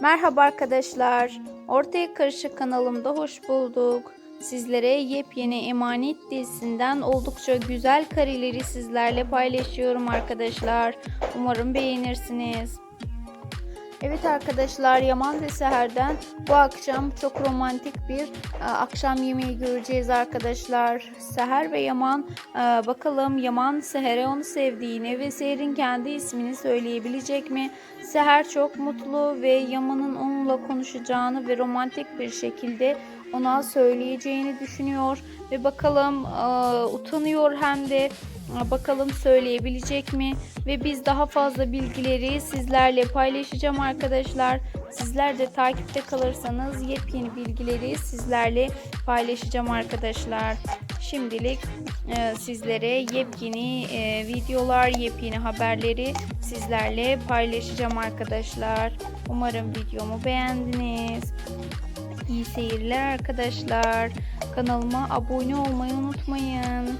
Merhaba arkadaşlar. Ortaya Karışık kanalımda hoş bulduk. Sizlere yepyeni Emanet dizisinden oldukça güzel kareleri sizlerle paylaşıyorum arkadaşlar. Umarım beğenirsiniz. Evet arkadaşlar Yaman ve Seher'den bu akşam çok romantik bir e, akşam yemeği göreceğiz arkadaşlar. Seher ve Yaman e, bakalım Yaman Seher'e onu sevdiğini ve Seher'in kendi ismini söyleyebilecek mi? Seher çok mutlu ve Yaman'ın onunla konuşacağını ve romantik bir şekilde ona söyleyeceğini düşünüyor ve bakalım e, utanıyor hem de bakalım söyleyebilecek mi ve biz daha fazla bilgileri sizlerle paylaşacağım arkadaşlar. Sizler de takipte kalırsanız yepyeni bilgileri sizlerle paylaşacağım arkadaşlar. Şimdilik e, sizlere yepyeni e, videolar, yepyeni haberleri sizlerle paylaşacağım arkadaşlar. Umarım videomu beğendiniz. İyi seyirler arkadaşlar. Kanalıma abone olmayı unutmayın.